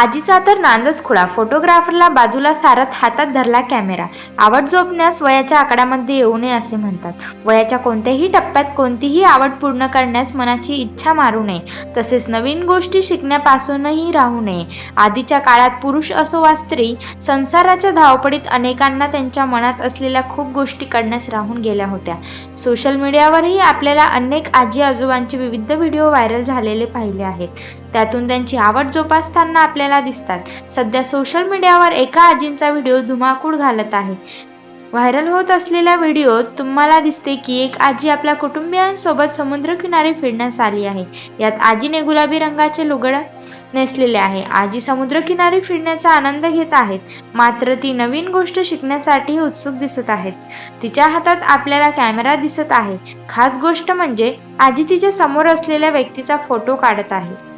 आजीचा तर नांदच खुळा. फोटोग्राफरला बाजूला सारत हातात धरला कॅमेरा आवड जोपण्यास वयाच्या आकड्यामध्ये येऊ नये असे म्हणतात. वयाच्या कोणत्याही टप्प्यात कोणतीही आवड पूर्ण करण्यास मनाची इच्छा मारू नये. तसेच नवीन गोष्टी शिकण्यापासूनही राहू नये. आधीच्या काळात पुरुष असो वा स्त्री संसाराच्या धावपडीत अनेकांना त्यांच्या मनात असलेल्या खूप गोष्टी करण्यास राहून गेल्या होत्या. सोशल मीडियावरही आपल्याला अनेक आजी आजोबांचे विविध व्हिडिओ व्हायरल झालेले पाहिले आहेत. त्यातून त्यांची आवड जोपासताना आपल्याला दिसतात. सध्या सोशल मीडियावर एका आजींचा व्हिडिओ धुमाकूळ घालत आहे. व्हायरल होत असलेल्या व्हिडिओत तुम्हाला दिसते की एक आजी आपल्या कुटुंबियांसोबत समुद्रकिनारी फिरण्यास आली आहे. यात आजीने गुलाबी रंगाचे लुगड नेसलेले आहे. आजी समुद्रकिनारी फिरण्याचा आनंद घेत आहेत. मात्र ती नवीन गोष्ट शिकण्यासाठी उत्सुक दिसत आहेत. तिच्या हातात आपल्याला कॅमेरा दिसत आहे. खास गोष्ट म्हणजे आजी तिच्या समोर असलेल्या व्यक्तीचा फोटो काढत आहे.